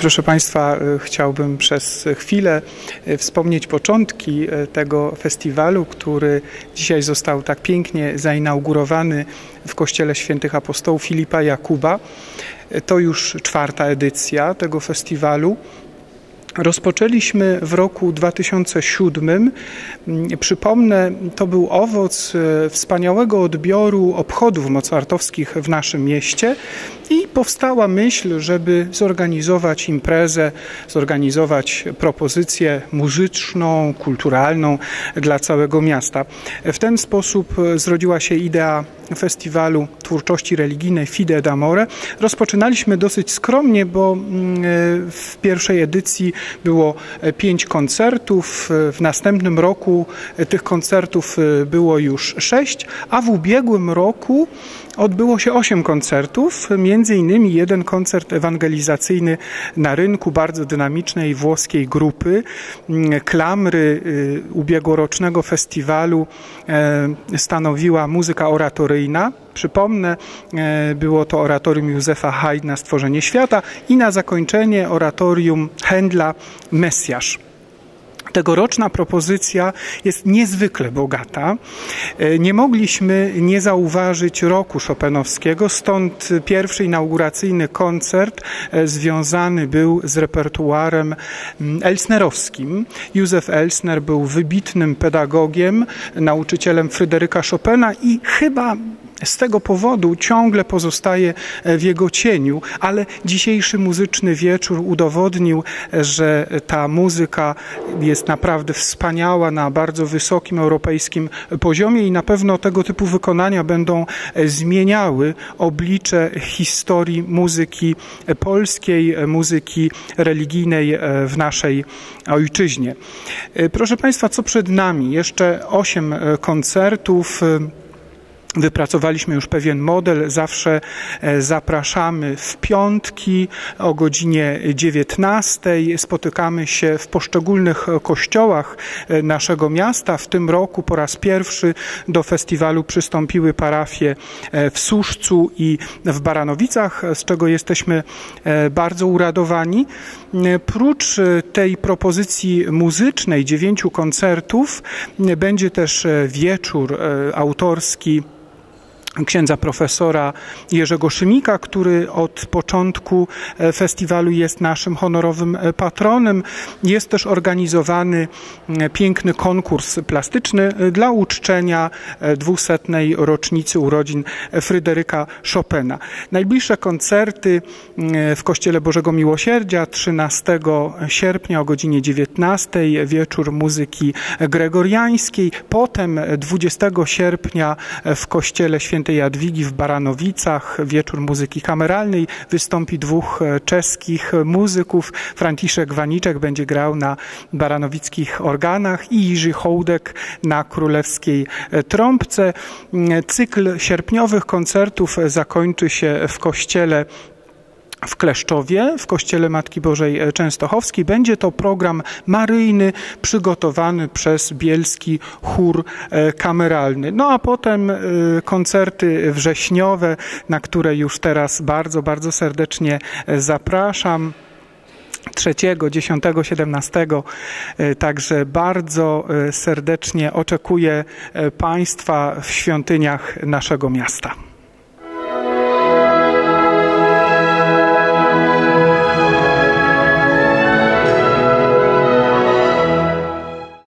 Proszę Państwa, chciałbym przez chwilę wspomnieć początki tego festiwalu, który dzisiaj został tak pięknie zainaugurowany w Kościele Świętych Apostołów Filipa Jakuba. To już czwarta edycja tego festiwalu. Rozpoczęliśmy w roku 2007. Przypomnę, to był owoc e, wspaniałego odbioru obchodów mocartowskich w naszym mieście i powstała myśl, żeby zorganizować imprezę, zorganizować propozycję muzyczną, kulturalną dla całego miasta. W ten sposób zrodziła się idea festiwalu twórczości religijnej Fide d'Amore. Rozpoczynaliśmy dosyć skromnie, bo mm, w pierwszej edycji było pięć koncertów. W następnym roku tych koncertów było już sześć, a w ubiegłym roku odbyło się osiem koncertów, między innymi jeden koncert ewangelizacyjny na rynku bardzo dynamicznej włoskiej grupy. Mm, klamry ubiegłorocznego festiwalu e, stanowiła muzyka oratoryjna. Przypomnę, e, było to oratorium Józefa Haydna Stworzenie Świata i na zakończenie oratorium Händla Mesjasz. Tegoroczna propozycja jest niezwykle bogata. E, nie mogliśmy nie zauważyć roku Chopinowskiego, stąd pierwszy inauguracyjny koncert e, związany był z repertuarem mm, elsnerowskim. Józef Elsner był wybitnym pedagogiem, nauczycielem Fryderyka Chopina i chyba z tego powodu ciągle pozostaje w jego cieniu, ale dzisiejszy muzyczny wieczór udowodnił, że ta muzyka jest naprawdę wspaniała na bardzo wysokim europejskim poziomie i na pewno tego typu wykonania będą zmieniały oblicze historii muzyki polskiej, muzyki religijnej w naszej ojczyźnie. Proszę Państwa, co przed nami? Jeszcze osiem koncertów. Wypracowaliśmy już pewien model. Zawsze e, zapraszamy w piątki o godzinie 19. Spotykamy się w poszczególnych kościołach e, naszego miasta. W tym roku po raz pierwszy do festiwalu przystąpiły parafie e, w Suszcu i w Baranowicach, z czego jesteśmy bardzo uradowani. Prócz tej propozycji muzycznej, dziewięciu koncertów, będzie też wieczór autorski księdza profesora Jerzego Szymika, który od początku e, festiwalu jest naszym honorowym e, patronem. Jest też organizowany piękny konkurs plastyczny e, dla uczczenia dwusetnej rocznicy urodzin Fryderyka Chopina. Najbliższe koncerty w Kościele Bożego Miłosierdzia 13 sierpnia o godzinie 19 wieczór muzyki gregoriańskiej, potem 20 sierpnia w Kościele Świętego świętej Jadwigi w Baranowicach, wieczór muzyki kameralnej. Wystąpi dwóch e, czeskich muzyków. Franciszek Waniczek będzie grał na baranowickich organach i Jiży Hołdek na królewskiej e, trąbce. Mm, cykl sierpniowych koncertów zakończy się w kościele w Kleszczowie, w Kościele Matki Bożej Częstochowskiej. Będzie to program maryjny przygotowany przez Bielski Chór e, Kameralny. No a potem e, koncerty wrześniowe, na które już teraz bardzo, bardzo serdecznie e, zapraszam. 3, 10, 17. Także bardzo serdecznie oczekuję Państwa w świątyniach naszego miasta.